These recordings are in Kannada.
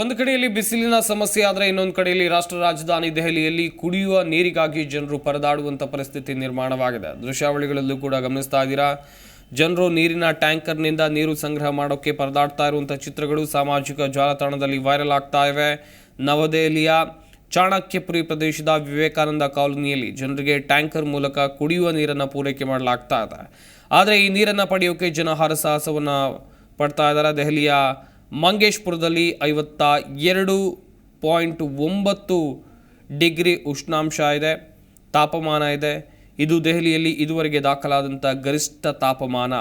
ಒಂದು ಕಡೆಯಲ್ಲಿ ಬಿಸಿಲಿನ ಸಮಸ್ಯೆ ಆದರೆ ಇನ್ನೊಂದು ಕಡೆಯಲ್ಲಿ ರಾಷ್ಟ್ರ ರಾಜಧಾನಿ ದೆಹಲಿಯಲ್ಲಿ ಕುಡಿಯುವ ನೀರಿಗಾಗಿ ಜನರು ಪರದಾಡುವಂಥ ಪರಿಸ್ಥಿತಿ ನಿರ್ಮಾಣವಾಗಿದೆ. ದೃಶ್ಯಾವಳಿಗಳಲ್ಲೂ ಕೂಡ ಗಮನಿಸ್ತಾ ಇದ್ದೀರಾ? ಜನರು ನೀರಿನ ಟ್ಯಾಂಕರ್ನಿಂದ ನೀರು ಸಂಗ್ರಹ ಮಾಡೋಕ್ಕೆ ಪರದಾಡ್ತಾ ಇರುವಂಥ ಚಿತ್ರಗಳು ಸಾಮಾಜಿಕ ಜಾಲತಾಣದಲ್ಲಿ ವೈರಲ್ ಆಗ್ತಾ ಇವೆ. ನವದೆಹಲಿಯ ಚಾಣಕ್ಯಪುರಿ ಪ್ರದೇಶದ ವಿವೇಕಾನಂದ ಕಾಲೋನಿಯಲ್ಲಿ ಜನರಿಗೆ ಟ್ಯಾಂಕರ್ ಮೂಲಕ ಕುಡಿಯುವ ನೀರನ್ನು ಪೂರೈಕೆ ಮಾಡಲಾಗ್ತಾ ಇದೆ. ಆದರೆ ಈ ನೀರನ್ನು ಪಡೆಯೋಕೆ ಜನ ಹರಸಾಹಸವನ್ನು ಪಡ್ತಾ ಇದ್ದಾರೆ. ದೆಹಲಿಯ ಮಂಗೇಶ್ಪುರದಲ್ಲಿ ಐವತ್ತ ಎರಡು ಪಾಯಿಂಟ್ ಒಂಬತ್ತು ಡಿಗ್ರಿ ಉಷ್ಣಾಂಶ ಇದೆ. ತಾಪಮಾನ ಇದೆ. ಇದು ದೆಹಲಿಯಲ್ಲಿ ಇದುವರೆಗೆ ದಾಖಲಾದಂಥ ಗರಿಷ್ಠ ತಾಪಮಾನ.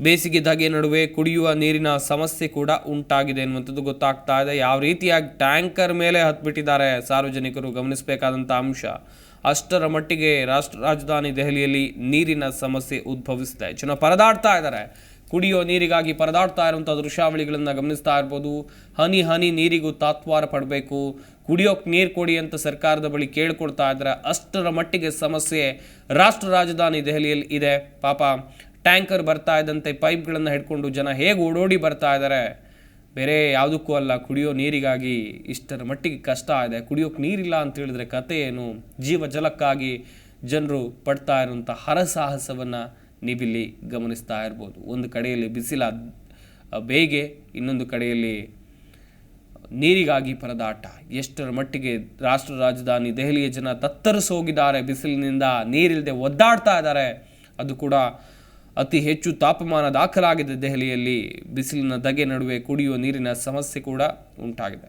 ಬೇಸಿಗೆ ಧಗೆ ನಡುವೆ ಕುಡಿಯುವ ನೀರಿನ ಸಮಸ್ಯೆ ಕೂಡ ಉಂಟಾಗಿದೆ ಎನ್ನುವಂಥದ್ದು ಗೊತ್ತಾಗ್ತಾ ಇದೆ. ಯಾವ ರೀತಿಯಾಗಿ ಟ್ಯಾಂಕರ್ ಮೇಲೆ ಹತ್ಬಿಟ್ಟಿದ್ದಾರೆ ಸಾರ್ವಜನಿಕರು ಗಮನಿಸಬೇಕಾದಂಥ ಅಂಶ. ಅಷ್ಟರ ಮಟ್ಟಿಗೆ ರಾಷ್ಟ್ರ ರಾಜಧಾನಿ ದೆಹಲಿಯಲ್ಲಿ ನೀರಿನ ಸಮಸ್ಯೆ ಉದ್ಭವಿಸಿದೆ. ಜನ ಪರದಾಡ್ತಾ ಇದ್ದಾರೆ. ಕುಡಿಯೋ ನೀರಿಗಾಗಿ ಪರದಾಡ್ತಾ ಇರುವಂಥ ದೃಶ್ಯಾವಳಿಗಳನ್ನು ಗಮನಿಸ್ತಾ ಇರ್ಬೋದು. ಹನಿ ಹನಿ ನೀರಿಗೂ ತಾತ್ವಾರ ಪಡಬೇಕು. ಕುಡಿಯೋಕೆ ನೀರು ಕೊಡಿ ಅಂತ ಸರ್ಕಾರದ ಬಳಿ ಕೇಳ್ಕೊಡ್ತಾ ಇದ್ದಾರೆ ಅಷ್ಟರ ಮಟ್ಟಿಗೆ ಸಮಸ್ಯೆ ರಾಷ್ಟ್ರ ರಾಜಧಾನಿ ದೆಹಲಿಯಲ್ಲಿ ಇದೆ. ಪಾಪ ಟ್ಯಾಂಕರ್ ಬರ್ತಾ ಇದ್ದಂತೆ ಪೈಪ್ಗಳನ್ನು ಹಿಡ್ಕೊಂಡು ಜನ ಹೇಗೆ ಓಡೋಡಿ ಬರ್ತಾ ಇದ್ದಾರೆ ಬೇರೆ ಯಾವುದಕ್ಕೂ ಅಲ್ಲ, ಕುಡಿಯೋ ನೀರಿಗಾಗಿ ಇಷ್ಟರ ಮಟ್ಟಿಗೆ ಕಷ್ಟ ಇದೆ. ಕುಡಿಯೋಕೆ ನೀರಿಲ್ಲ ಅಂತ ಹೇಳಿದ್ರೆ ಕತೆ ಏನು? ಜೀವ ಜಲಕ್ಕಾಗಿ ಜನರು ಪಡ್ತಾ ಇರುವಂಥ ಹರಸಾಹಸವನ್ನು ನೀವಿಲ್ಲಿ ಗಮನಿಸ್ತಾ ಇರ್ಬೋದು. ಒಂದು ಕಡೆಯಲ್ಲಿ ಬಿಸಿಲ ಬೇಗೆ, ಇನ್ನೊಂದು ಕಡೆಯಲ್ಲಿ ನೀರಿಗಾಗಿ ಪರದಾಟ. ಎಷ್ಟರ ಮಟ್ಟಿಗೆ ರಾಷ್ಟ್ರ ರಾಜಧಾನಿ ದೆಹಲಿಯ ಜನ ತತ್ತರಿಸೋಗಿದ್ದಾರೆ, ಬಿಸಿಲಿನಿಂದ ನೀರಿಲ್ಲದೆ ಒದ್ದಾಡ್ತಾ ಇದ್ದಾರೆ, ಅದು ಕೂಡ ಅತಿ ಹೆಚ್ಚು ತಾಪಮಾನ ದಾಖಲಾಗಿದೆ ದೆಹಲಿಯಲ್ಲಿ. ಬಿಸಿಲಿನ ಧಗೆ ನಡುವೆ ಕುಡಿಯುವ ನೀರಿನ ಸಮಸ್ಯೆ ಕೂಡ ಉಂಟಾಗಿದೆ.